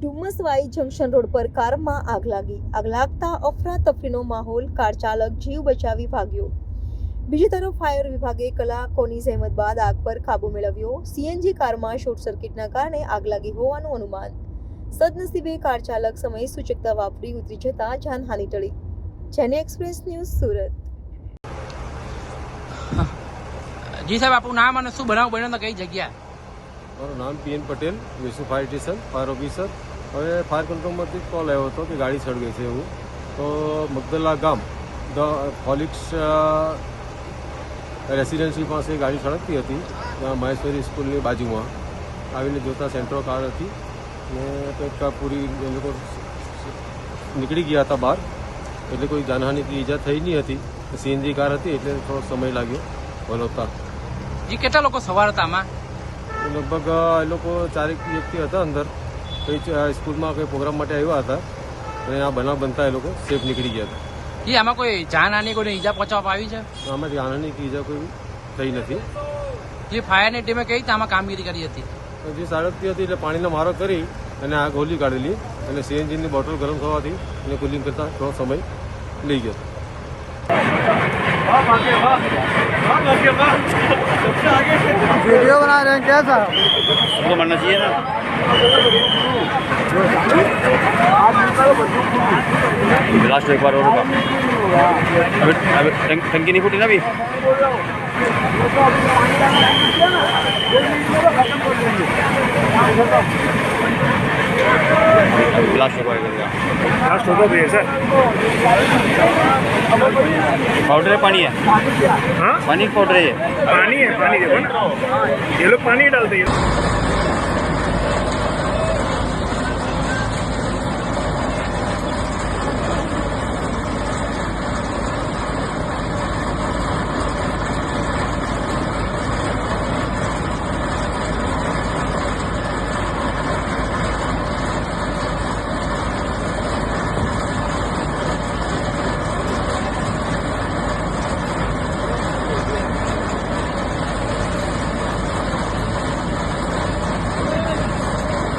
Junction road પર કારમાં આગ લાગી. આગ લાગતા અફરાતફરીનો માહોલ, કાર ચાલક જીવ બચાવી ભાગ્યો. બીજી તરફ ફાયર વિભાગે કલાકોની જહેમત બાદ આગ પર કાબુ મેળવ્યો. સીએનજી કારમાં શોર્ટ સર્કિટના કારણે આગ લાગી હોવાનું અનુમાન. સદનસીબે કાર ચાલક સમય સૂચકતા વાપરી ઉતરી જતા જાનહાનિ ટળી. જેને એક્સપ્રેસ ન્યૂઝ, સુરત. જી સાહેબ આપણું નામ અને શું બનાવ બન્યો કઈ જગ્યા મારું નામ પીએન પટેલ વિસુ ફાયર સ્ટેશન, ફાયર ઓફિસર. હવે ફાયર કંટ્રોલમાંથી કોલ આવ્યો હતો કે ગાડી સળગે છે એવું. તો મગદલા ગામ, ધ ફોલિક્સ રેસિડેન્સી પાસે ગાડી સળગતી હતી. ત્યાં મહેશ્વરી સ્કૂલની બાજુમાં આવીને જોતા સેન્ટ્રો કાર હતી ને કંઈક પૂરી એ લોકો નીકળી ગયા હતા બહાર. એટલે કોઈ જાનહાની ઈજા થઈ નહીં હતી. સીએનજી કાર હતી એટલે થોડો સમય લાગ્યો વલોતા. જી કેટલા લોકો સવાર હતા આમાં? લગભગ એ લોકો ચારેક વ્યક્તિ હતા અંદર. કંઈ સ્કૂલમાં કંઈ પ્રોગ્રામ માટે આવ્યા હતા. અને આ બનાવ બનતા એ લોકો સેફ નીકળી ગયા હતા. એ આમાં કોઈ જાનહાની કોઈ ઈજા પહોંચવામાં આવી છે? આમાં જાનહાની ઈજા કોઈ થઈ નથી. એ ફાયરની ટીમે કઈ રીતે આમાં કામગીરી કરી હતી? જે સાડપતી હતી એટલે પાણીનો મારો કરી અને આ ગોલી કાઢેલી અને સીએનજીની બોટલ ગરમ થવાથી અને કુલિંગ કરતાં થોડો સમય લઈ ગયો. हैं क्या साहब हमको मरना चाहिए ना। लास्ट एक बार और होगा। अभी अभी टंक- टंकी नहीं फूटी ना अभी? लास्ट एक बार करेगा लास्ट होगा भैया सर पाउडर है पानी है हाँ पानी पाउडर है ये पानी है पानी देखो ना ये लोग पानी डालते हैं